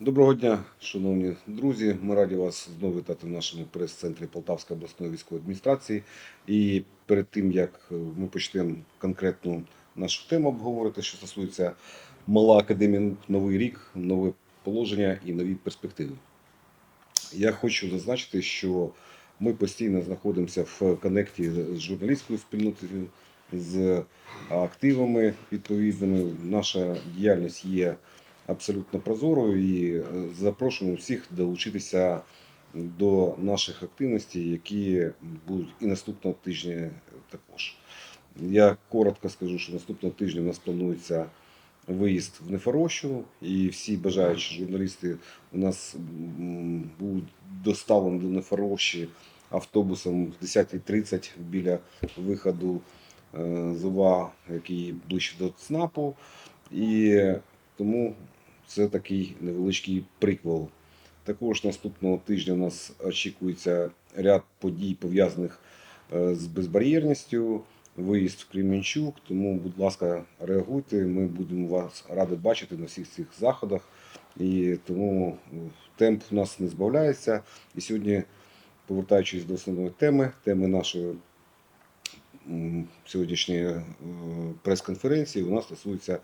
Доброго дня, шановні друзі. Ми раді вас знову вітати в нашому прес-центрі Полтавської обласної військової адміністрації. І перед тим як ми почнемо конкретну нашу тему обговорити, що стосується мала академія новий рік, нове положення і нові перспективи. Я хочу зазначити, що ми постійно знаходимося в коннекті з журналістською спільнотою, з активами відповідними. Наша діяльність є абсолютно прозорою і е, запрошуємо всіх долучитися до наших активностей, які будуть і наступного тижня також. Я коротко скажу, що наступного тижня у нас планується виїзд в Нефорощу, і всі бажаючі журналісти у нас будуть доставлені до Нефорощі автобусом в 10.30 біля виходу е, з УВА, який ближче до ЦНАПу. І тому це такий невеличкий приквел. Також наступного тижня у нас очікується ряд подій, пов'язаних е, з безбар'єрністю, виїзд в Кремінчук. Тому, будь ласка, реагуйте. Ми будемо вас раді бачити на всіх цих заходах. І тому е, темп у нас не збавляється. І сьогодні, повертаючись до основної теми, теми нашої сьогоднішньої е, прес-конференції, нас стосується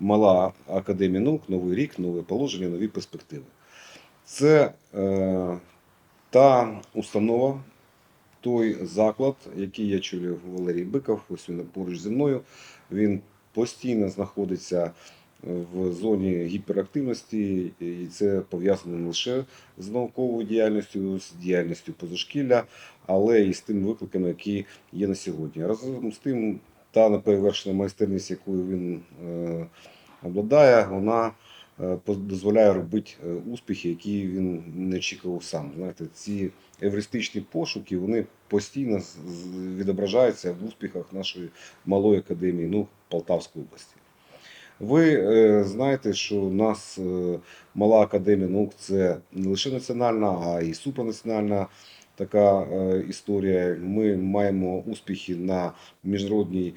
мала академія наук, новий рік, нове положення, нові перспективи. Це е, та установа, той заклад, який я чую Валерій Биков, ось він поруч зі мною. Він постійно знаходиться в зоні гіперактивності, і це пов'язано не лише з науковою діяльністю, з діяльністю позашкілля, але і з тими викликами, які є на сьогодні. Разом з тим, та неперевершена майстерність, якою він е, обладає, вона е, дозволяє робити е, успіхи, які він не очікував сам. Знаєте, ці евристичні пошуки вони постійно відображаються в успіхах нашої малої академії ну, Полтавської області. Ви е, знаєте, що у нас е, мала академія наук це не лише національна, а й супернаціональна така е, історія. Ми маємо успіхи на міжнародній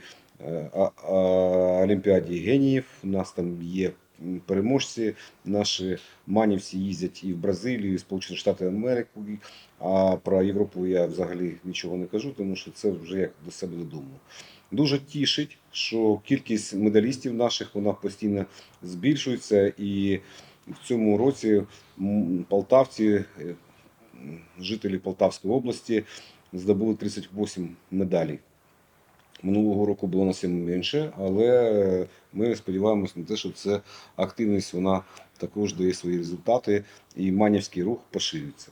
е, а- Олімпіаді геніїв. У нас там є переможці. Наші манівці їздять і в Бразилію, і в Сполучені Штати Америки. А про Європу я взагалі нічого не кажу, тому що це вже як до себе додому. Дуже тішить, що кількість медалістів наших вона постійно збільшується, і в цьому році полтавці, е, жителі Полтавської області, здобули 38 медалей. Минулого року було на 7 менше, але ми сподіваємося на те, що ця активність вона також дає свої результати, і манівський рух поширюється.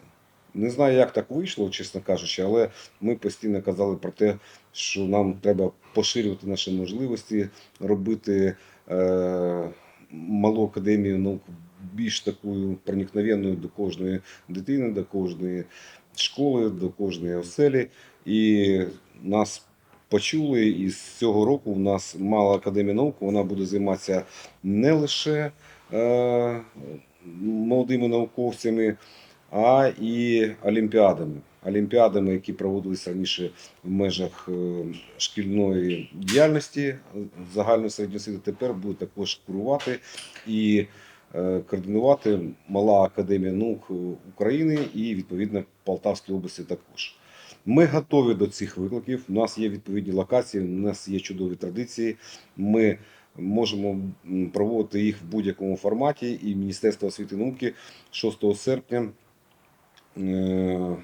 Не знаю, як так вийшло, чесно кажучи, але ми постійно казали про те, що нам треба поширювати наші можливості, робити е, малу академію наук більш такою проникновенною до кожної дитини, до кожної школи, до кожної оселі. І нас почули, і з цього року у нас мала академія наук, вона буде займатися не лише е, молодими науковцями, а і олімпіадами. Олімпіадами, які проводились раніше в межах е, шкільної діяльності е, загальної середньої освіти, тепер буде також курувати і е, координувати мала академія наук України і відповідно Полтавської області також. Ми готові до цих викликів. У нас є відповідні локації, у нас є чудові традиції. Ми можемо проводити їх в будь-якому форматі. І Міністерство освіти і науки 6 серпня е,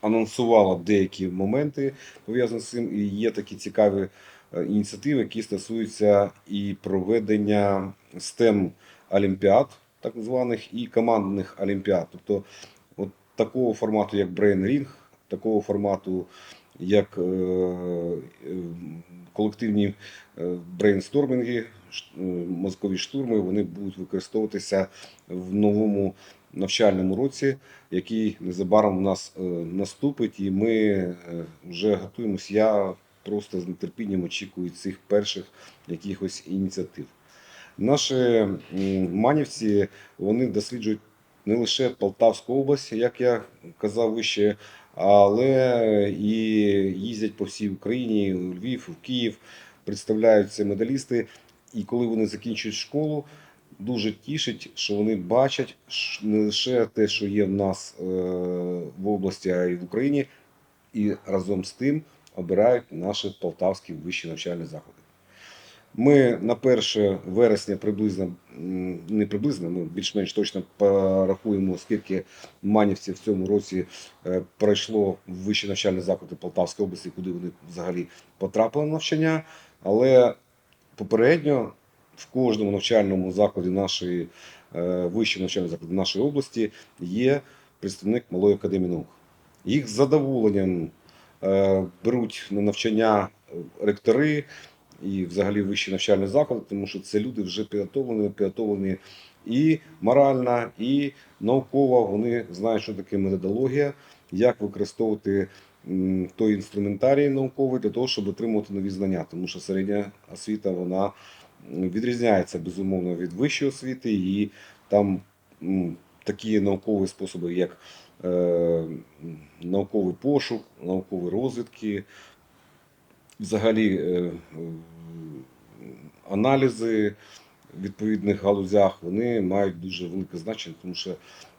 анонсувало деякі моменти пов'язані з цим. І є такі цікаві е, ініціативи, які стосуються і проведення STEM олімпіад, так званих, і командних олімпіад. Тобто, от такого формату, як Brain Ring, такого формату, як е, колективні брейнстормінги, мозкові штурми, вони будуть використовуватися в новому навчальному році, який незабаром у нас е, наступить, і ми е, вже готуємося. Я просто з нетерпінням очікую цих перших якихось ініціатив. Наші манівці вони досліджують не лише Полтавську область, як я казав вище, але і їздять по всій Україні, у Львів, у Київ, представляються медалісти. І коли вони закінчують школу, дуже тішить, що вони бачать не лише те, що є в нас е, в області, а й в Україні, і разом з тим обирають наші полтавські вищі навчальні заклади. Ми на 1 вересня приблизно, не приблизно, ми більш-менш точно порахуємо, скільки манівців в цьому році е, пройшло в вищі навчальні заклади Полтавської області, куди вони взагалі потрапили на навчання. Але попередньо в кожному навчальному закладі нашої е, вищого навчального закладу нашої області є представник Малої академії наук. Їх з задоволенням е, беруть на навчання е, ректори і взагалі вищі навчальні заклади, тому що це люди вже підготовлені, підготовлені і морально, і науково. Вони знають, що таке методологія, як використовувати той інструментарій науковий для того, щоб отримувати нові знання, тому що середня освіта вона відрізняється безумовно від вищої освіти, і там такі наукові способи, як е, науковий пошук, наукові розвідки, взагалі е, аналізи в відповідних галузях, вони мають дуже велике значення, тому що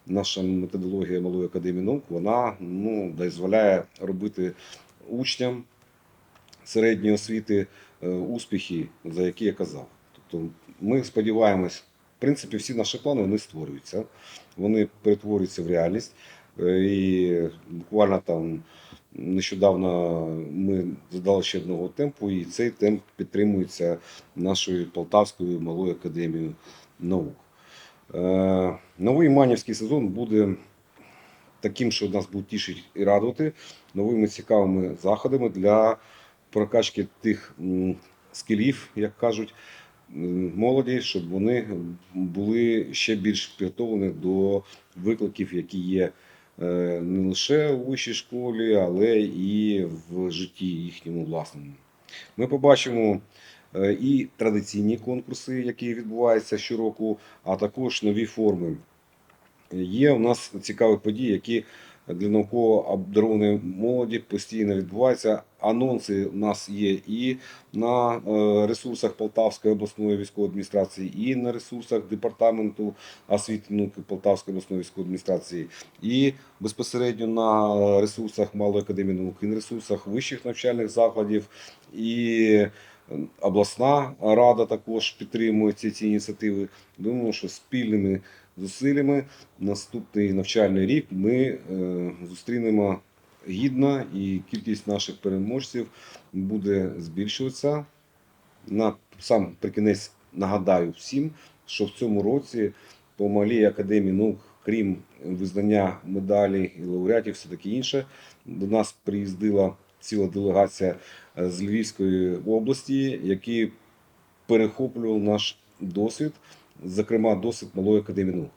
наша методологія Малої академії наук вона ну, дозволяє робити учням середньої освіти е, успіхи, за які я казав. Тобто ми сподіваємось, в принципі, всі наші плани вони створюються, вони перетворюються в реальність. Е, І буквально там нещодавно ми задали ще одного темпу, і цей темп підтримується нашою Полтавською малою академією наук. Е, Новий манівський сезон буде таким, що нас буде тішити і радувати новими цікавими заходами для прокачки тих скілів, як кажуть, молоді, щоб вони були ще більш підготовлені до викликів, які є е, не лише у вищій школі, але і в житті їхньому власному. Ми побачимо е, і традиційні конкурси, які відбуваються щороку, а також нові форми. Є у нас цікаві події, які для науково обдарованої молоді постійно відбуваються. Анонси у нас є і на е, ресурсах Полтавської обласної військової адміністрації, і на ресурсах департаменту освіти науки Полтавської обласної військової адміністрації, і безпосередньо на ресурсах Малої академії наук, і на ресурсах вищих навчальних закладів. І обласна рада також підтримує ці, ці ініціативи. Думаю, що спільними зусиллями наступний навчальний рік ми е, зустрінемо гідно і кількість наших переможців буде збільшуватися. На сам прикінець нагадаю всім, що в цьому році по малій академії наук, крім визнання медалі і лауреатів, все таке інше, до нас приїздила ціла делегація з Львівської області, які перехоплювали наш досвід, зокрема досвід малої академії наук.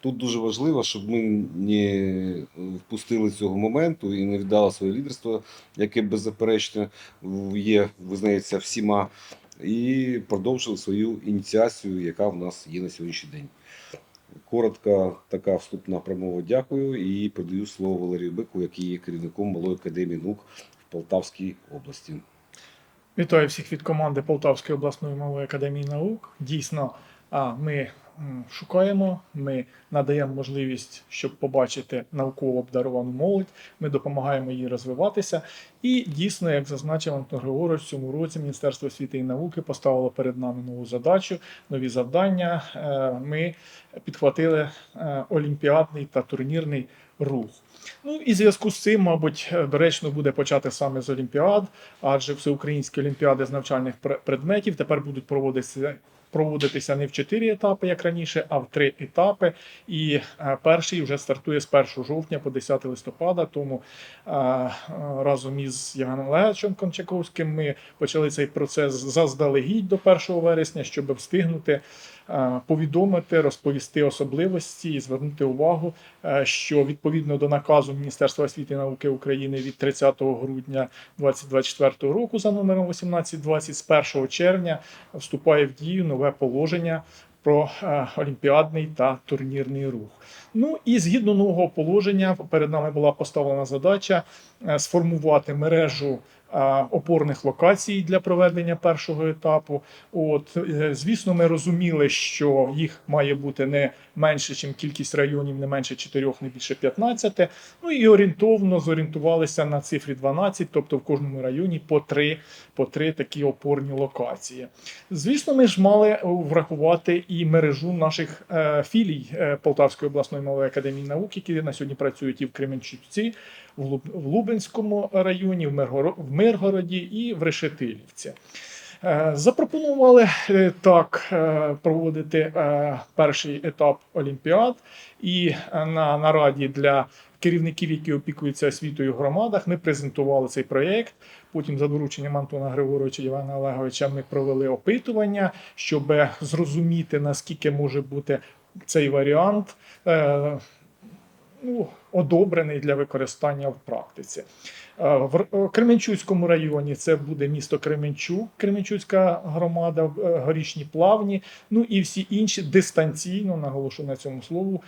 Тут дуже важливо, щоб ми не впустили цього моменту і не віддали своє лідерство, яке беззаперечно є, визнається всіма, і продовжили свою ініціацію, яка в нас є на сьогоднішній день. Коротка така вступна промова. Дякую і передаю слово Валерію Бику, який є керівником Малої академії наук Полтавській області. Вітаю всіх від команди Полтавської обласної малої академії наук. Дійсно, ми шукаємо, ми надаємо можливість, щоб побачити науково обдаровану молодь. Ми допомагаємо їй розвиватися. І дійсно, як зазначив Антон Григорович, в цьому році Міністерство освіти і науки поставило перед нами нову задачу, нові завдання. Е, Ми підхватили е, олімпіадний та турнірний рух. Ну і в зв'язку з цим, мабуть, е, доречно буде почати саме з Олімпіад, адже всеукраїнські олімпіади з навчальних пр- предметів тепер будуть проводитися. Проводитися не в чотири етапи, як раніше, а в три етапи. І е, перший вже стартує з 1 жовтня по 10 листопада. Тому е, е, разом із Євгеном Олеговичем Кончаковським ми почали цей процес заздалегідь до 1 вересня, щоб встигнути повідомити, розповісти особливості і звернути увагу, що відповідно до наказу Міністерства освіти і науки України від 30 грудня 2024 року за номером 1820 з 1 червня вступає в дію нове положення. Про е, олімпіадний та турнірний рух. Ну і згідно нового положення, перед нами була поставлена задача е, сформувати мережу опорних локацій для проведення першого етапу. От, е, звісно, ми розуміли, що їх має бути не менше, ніж кількість районів, не менше 4, не більше 15. Ну і орієнтовно зорієнтувалися на цифрі 12, тобто в кожному районі по три, по три такі опорні локації. Звісно, ми ж мали врахувати і мережу наших е, філій е, Полтавської обласної малої академії наук, які на сьогодні працюють і в Кременчуці, в Лубенському районі, в Миргоро- Миргороді і в Решетилівці. Е, Запропонували е, так е, проводити перший етап Олімпіад, і на нараді для керівників, які опікуються освітою в громадах, ми презентували цей проєкт. Потім, за дорученням Антона Григоровича Івана Олеговича, ми провели опитування, щоб зрозуміти, наскільки може бути цей варіант. Ну, одобрений для використання в практиці. Е, В е, Кременчуцькому районі це буде місто Кременчук, Кременчуцька громада, е, горішні плавні, ну і всі інші дистанційно, наголошу на цьому слову,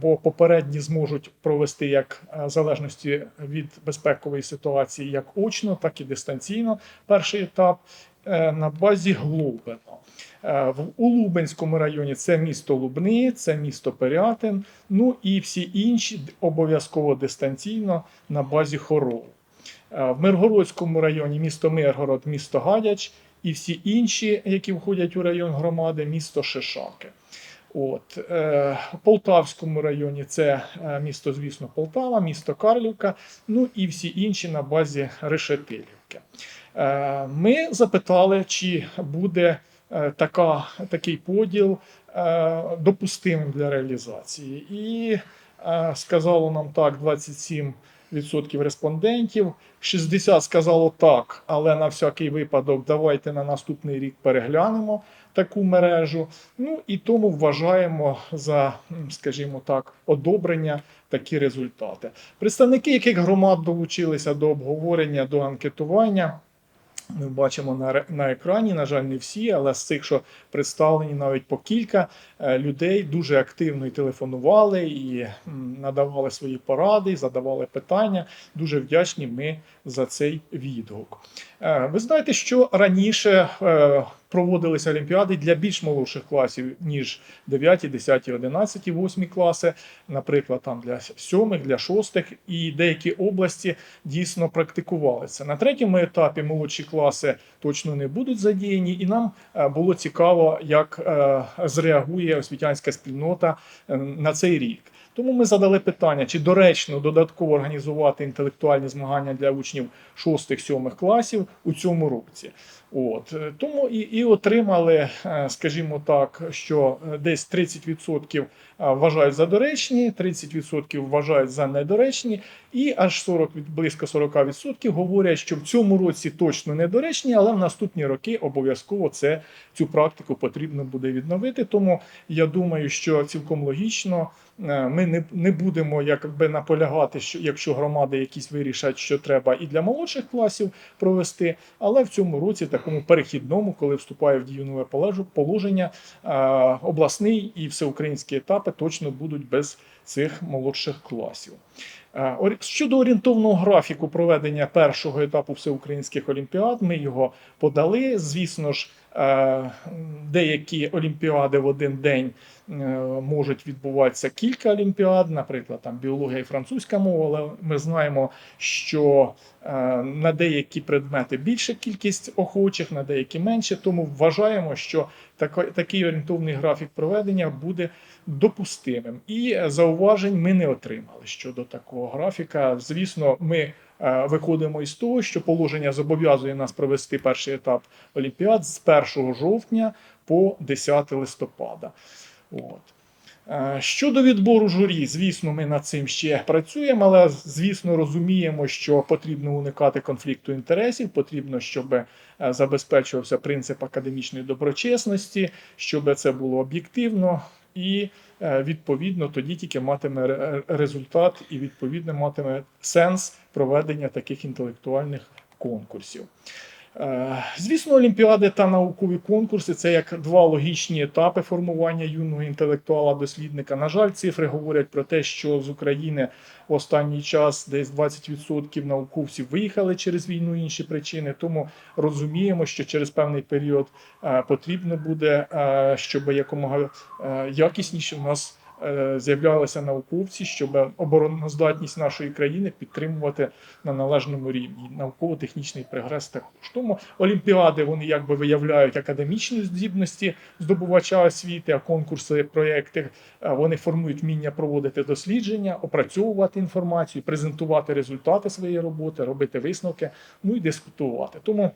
бо попередні зможуть провести як в залежності від безпекової ситуації, як очно, так і дистанційно перший етап на базі Глобино. Е, В у Лубенському районі це місто Лубни, це місто Пирятин, ну і всі інші обов'язково дистанційно на базі Хорол. Е, В Миргородському районі місто Миргород, місто Гадяч, і всі інші, які входять у район громади, місто Шишаки. От, е, Полтавському районі це е, місто, звісно, Полтава, місто Карлівка, ну і всі інші на базі Решетилівки. Ми запитали, чи буде така, такий поділ е, допустимим для реалізації. І е, сказало нам так 27% респондентів, 60 сказало так, але на всякий випадок давайте на наступний рік переглянемо таку мережу. Ну і тому вважаємо за, скажімо так, одобрення такі результати. Представники яких громад долучилися до обговорення, до анкетування. Ми бачимо на, на екрані, на жаль, не всі, але з цих, що представлені навіть по кілька е, людей, дуже активно і телефонували, і надавали свої поради, задавали питання. Дуже вдячні ми за цей відгук. Е, Ви знаєте, що раніше е, проводилися олімпіади для більш молодших класів, ніж 9, 10, 11, 8 класи, наприклад, там для 7, для 6, і деякі області дійсно практикували це. На третьому етапі молодші класи точно не будуть задіяні, і нам е, було цікаво, як зреагує освітянська спільнота на цей рік. Тому ми задали питання, чи доречно додатково організувати інтелектуальні змагання для учнів 6-7 класів у цьому році. От тому і, і отримали, е, скажімо так, що е, десь 30% е, вважають за доречні, 30% вважають за недоречні, і аж 40, від- близько 40% говорять, що в цьому році точно недоречні, але в наступні роки обов'язково це цю практику потрібно буде відновити. Тому я думаю, що цілком логічно ми не, не будемо якби наполягати, що якщо громади якісь вирішать, що треба і для молодших класів провести, але в цьому році, такому перехідному, коли вступає в дію нове положення, е, обласний і всеукраїнські етапи точно будуть без цих молодших класів. Е, Щодо орієнтовного графіку проведення першого етапу всеукраїнських олімпіад, ми його подали. Звісно ж, деякі олімпіади в один день е, можуть відбуватися кілька олімпіад, наприклад, там біологія і французька мова, але ми знаємо, що е, на деякі предмети більша кількість охочих, на деякі менше. Тому вважаємо, що такий орієнтовний графік проведення буде допустимим. І зауважень ми не отримали щодо такого графіка. Звісно, ми е, виходимо із того, що положення зобов'язує нас провести перший етап Олімпіад з 1 жовтня по 10 листопада. От. Е, Щодо відбору журі, звісно, ми над цим ще працюємо, але звісно розуміємо, що потрібно уникати конфлікту інтересів, потрібно, щоб е, забезпечувався принцип академічної доброчесності, щоб це було об'єктивно і е, відповідно тоді тільки матиме ре- результат і відповідно матиме сенс проведення таких інтелектуальних конкурсів. Е, Звісно, олімпіади та наукові конкурси це як два логічні етапи формування юного інтелектуала-дослідника. На жаль, цифри говорять про те, що з України в останній час десь 20% науковців виїхали через війну і інші причини. Тому розуміємо, що через певний період е, потрібно буде, е, щоб якомога якісніше в нас з'являлися науковці, щоб обороноздатність нашої країни підтримувати на належному рівні. Науково-технічний прогрес також. Тому олімпіади вони якби виявляють академічні здібності здобувача освіти, а конкурси, проекти е, вони формують вміння проводити дослідження, опрацьовувати інформацію, презентувати результати своєї роботи, робити висновки, ну і дискутувати. Тому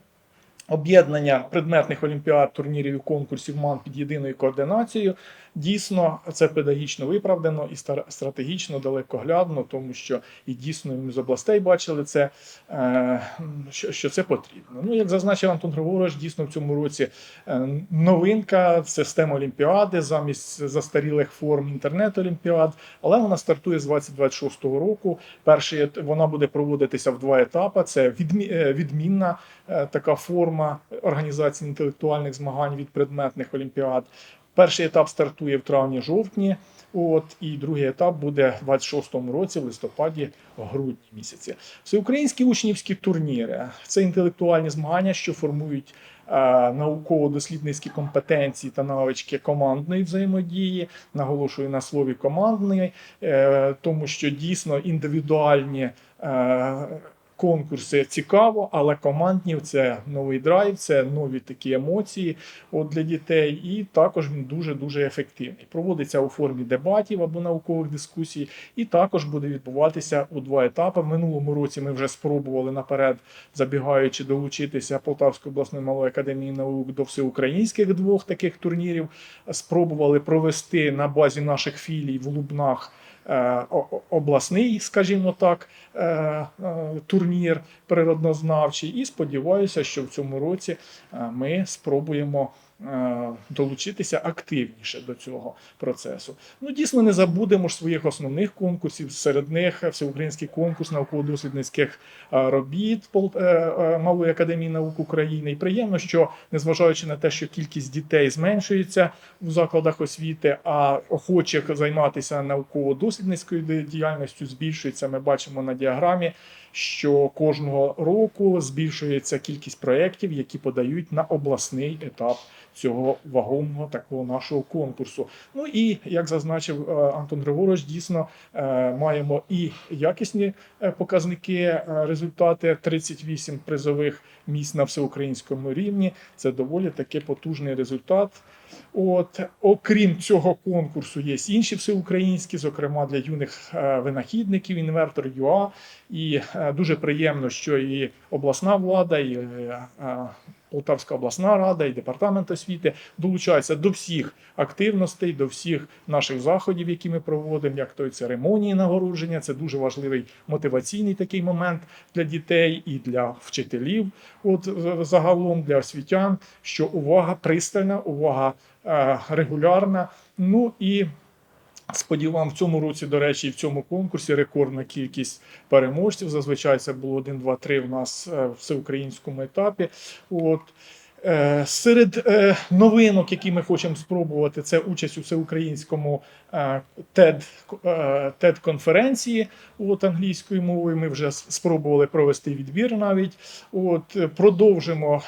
об'єднання предметних олімпіад, турнірів і конкурсів МАН під єдиною координацією. Дійсно, це педагогічно виправдано і стратегічно далекоглядно, тому що і дійсно ми з областей бачили це, е, що, це потрібно. Ну, як зазначив Антон Григорович, дійсно в цьому році е, новинка система Олімпіади замість застарілих форм інтернет-олімпіад, але вона стартує з 2026 року. Перший вона буде проводитися в два етапи. Це е, відмінна така форма організації інтелектуальних змагань від предметних олімпіад. Перший етап стартує в травні-жовтні. От і другий етап буде в 26-му році, в листопаді, грудні місяці. Всеукраїнські учнівські турніри це інтелектуальні змагання, що формують е, науково-дослідницькі компетенції та навички командної взаємодії. Наголошую на слові командної, е, тому що дійсно індивідуальні. Конкурси цікаво, але командні це новий драйв, це нові такі емоції от для дітей, і також він дуже дуже ефективний. Проводиться у формі дебатів або наукових дискусій, і також буде відбуватися у два етапи. Минулому році ми вже спробували наперед, забігаючи долучитися Полтавської обласної малої академії наук до всеукраїнських двох таких турнірів. Спробували провести на базі наших філій в Лубнах. Е, Обласний, скажімо так, е, е, турнір природнознавчий, і сподіваюся, що в цьому році ми спробуємо долучитися активніше до цього процесу. Ну, дійсно, не забудемо ж своїх основних конкурсів. Серед них всеукраїнський конкурс науково-дослідницьких е, робіт е, е, Малої академії наук України. І приємно, що незважаючи на те, що кількість дітей зменшується в закладах освіти, а охочих займатися науково-дослідницькою діяльністю збільшується. Ми бачимо на діаграмі, що кожного року збільшується кількість проєктів, які подають на обласний етап цього вагомого такого нашого конкурсу. Ну і як зазначив е, Антон Григорович, дійсно е, маємо і якісні е, показники, результати 38 призових місць на всеукраїнському рівні. Це доволі таки потужний результат. От, окрім цього конкурсу, є інші всеукраїнські, зокрема для юних винахідників, інвертор ЮА. І дуже приємно, що і обласна влада, і Полтавська обласна рада, і департамент освіти долучаються до всіх активностей, до всіх наших заходів, які ми проводимо, як то церемонії нагородження. Це дуже важливий мотиваційний такий момент для дітей і для вчителів. От загалом для освітян, що увага пристальна, увага е, регулярна. Ну і Сподівам, в цьому році, до речі, в цьому конкурсі рекордна кількість переможців. Зазвичай це було 1, 2, 3 в нас е, в всеукраїнському етапі. От. Е, Серед е, новинок, які ми хочемо спробувати, це участь у всеукраїнському е, TED, TED-конференції от, англійською мовою. Ми вже спробували провести відбір навіть. От, продовжимо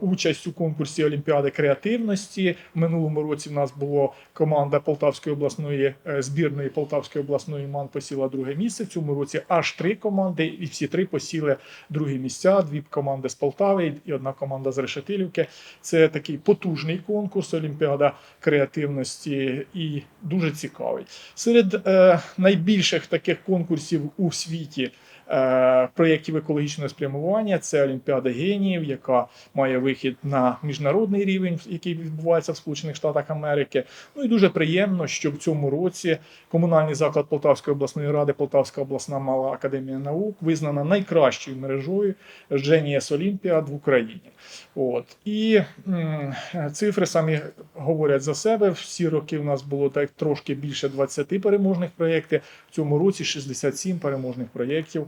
участь у конкурсі Олімпіади креативності. Минулому році в нас було команда Полтавської обласної збірної Полтавської обласної МАН посіла друге місце. В цьому році аж три команди, і всі три посіли другі місця. Дві команди з Полтави і одна команда з Решетилівки. Це такий потужний конкурс Олімпіада креативності і дуже цікавий. Серед е, найбільших таких конкурсів у світі. Е, Проєктів екологічного спрямування це Олімпіада геніїв, яка має вихід на міжнародний рівень, який відбувається в Сполучених Штатах Америки. Ну і дуже приємно, що в цьому році комунальний заклад Полтавської обласної ради, Полтавська обласна мала академія наук визнана найкращою мережою Genius Olympiad в Україні. От і м, цифри самі говорять за себе. Всі роки у нас було так трошки більше 20 переможних проєктів. В цьому році 67 переможних проєктів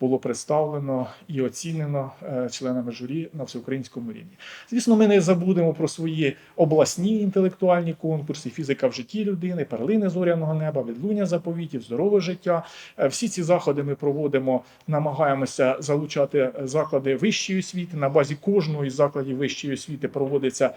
було представлено і оцінено е, членами журі на всеукраїнському рівні. Звісно, ми не забудемо про свої обласні інтелектуальні конкурси, фізика в житті людини, перлини зоряного неба, відлуння заповітів, здорове життя. Е, Всі ці заходи ми проводимо, намагаємося залучати е, заклади вищої освіти. На базі кожного із закладів вищої освіти проводиться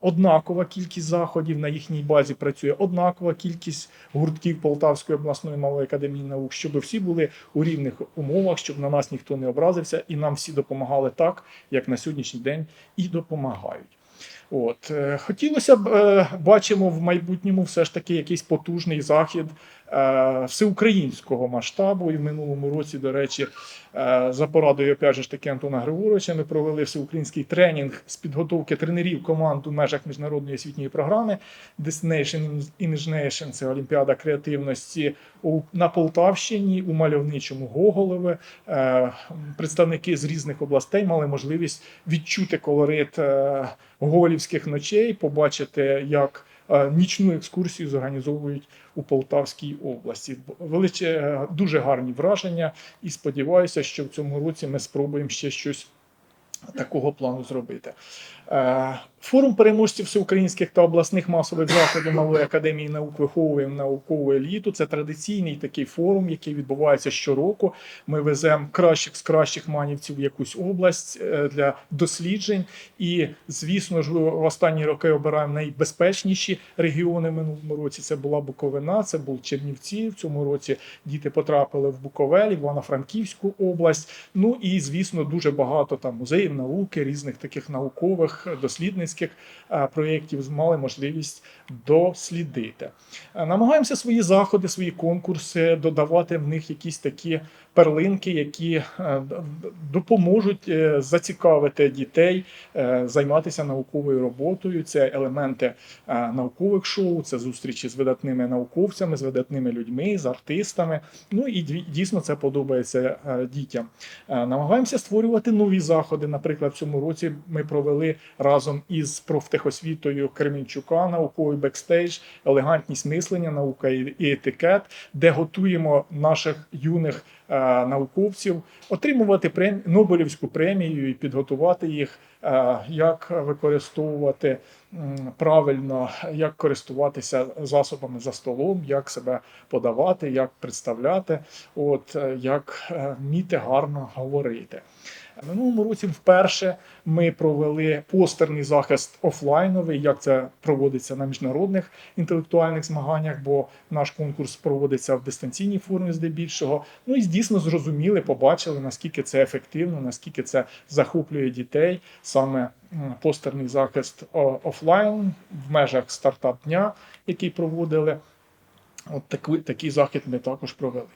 однакова кількість заходів. На їхній базі працює однакова кількість гуртків Полтавської обласної малої академії наук, щоб всі були у рівних умовах, щоб на нас ніхто не образився, і нам всі допомагали так, як на сьогоднішній день і допомагають. От е, хотілося б е, бачимо в майбутньому все ж таки якийсь потужний захід всеукраїнського масштабу. І в минулому році, до речі, е, за порадою опять же таки Антона Григоровича, ми провели всеукраїнський тренінг з підготовки тренерів команд у межах міжнародної освітньої програми Destination in Nation, це Олімпіада креативності на Полтавщині, у мальовничому Гоголеве. Е, представники з різних областей мали можливість відчути колорит е, гоголівських ночей, побачити, як е, нічну екскурсію зорганізовують у Полтавській області. Величе, е, дуже гарні враження, і сподіваюся, що в цьому році ми спробуємо ще щось такого плану зробити. Форум переможців всеукраїнських та обласних масових заходів Малої академії наук виховуємо наукову еліту. Це традиційний такий форум, який відбувається щороку. Ми веземо кращих з кращих манівців в якусь область е, для досліджень. І, звісно ж, в останні роки обираємо найбезпечніші регіони минулому році. Це була Буковина, це був Чернівці. В цьому році діти потрапили в Буковель, Івано-Франківську область. Ну і звісно, дуже багато там музеїв науки, різних таких наукових дослідницьких е, проєктів мали можливість дослідити. Е, Намагаємося свої заходи, свої конкурси додавати в них якісь такі перлинки, які е, допоможуть зацікавити дітей займатися науковою роботою. Це елементи наукових шоу, це зустрічі з видатними науковцями, з видатними людьми, з артистами. Ну і дійсно це подобається дітям. Намагаємося створювати нові заходи. Наприклад, в цьому році ми провели разом із профтехосвітою Кременчука науковий бекстейдж, елегантність мислення, наука і етикет, де готуємо наших юних е, науковців отримувати прем... Нобелівську премію і підготувати їх, е, як використовувати правильно, як користуватися засобами за столом, як себе подавати, як представляти, от е, як вміти гарно говорити. Минулому році вперше ми провели постерний захист офлайновий, як це проводиться на міжнародних інтелектуальних змаганнях, бо наш конкурс проводиться в дистанційній формі здебільшого. Ну і дійсно зрозуміли, побачили, наскільки це ефективно, наскільки це захоплює дітей, саме постерний захист офлайн в межах стартап дня, який проводили. От такий, такий захід ми також провели.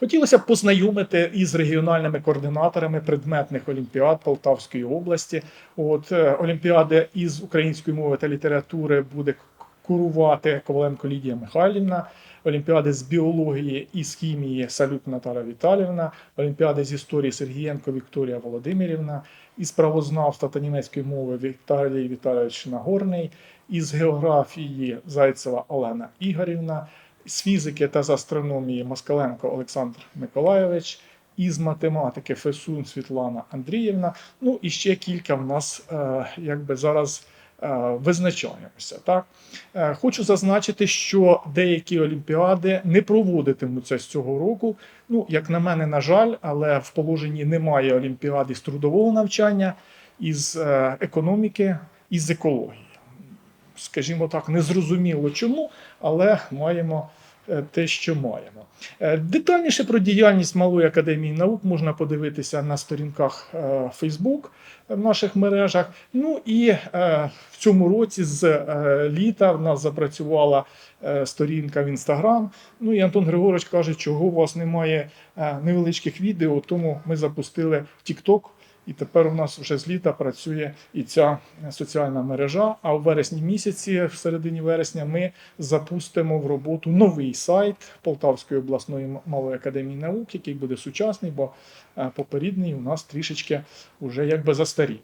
Хотілося б познайомити із регіональними координаторами предметних олімпіад Полтавської області. От е, олімпіади із української мови та літератури буде курувати Коваленко Лідія Михайлівна. Олімпіади з біології і з хімії Салют Наталя Віталівна, Олімпіади з історії Сергієнко Вікторія Володимирівна, із правознавства та німецької мови Віталій Віталійович Нагорний, із географії Зайцева Олена Ігорівна, з фізики та з астрономії Москаленко Олександр Миколайович, із математики Фесун Світлана Андріївна. Ну і ще кілька в нас е, якби зараз е, визначаємося. Так? Е, Хочу зазначити, що деякі олімпіади не проводитимуться з цього року. Ну, як на мене, на жаль, але в положенні немає олімпіади з трудового навчання, із економіки, із екології скажімо так, незрозуміло чому, але маємо е, те, що маємо. Е, Детальніше про діяльність Малої академії наук можна подивитися на сторінках е, Facebook в наших мережах. Ну і в цьому році з літа в нас запрацювала сторінка в Instagram. Ну і Антон Григорович каже, чого у вас немає невеличких відео, тому ми запустили TikTok. І тепер у нас вже з літа працює і ця соціальна мережа. А в вересні місяці, в середині вересня, ми запустимо в роботу новий сайт Полтавської обласної малої академії наук, який буде сучасний, бо е, попередній у нас трішечки вже якби застарів.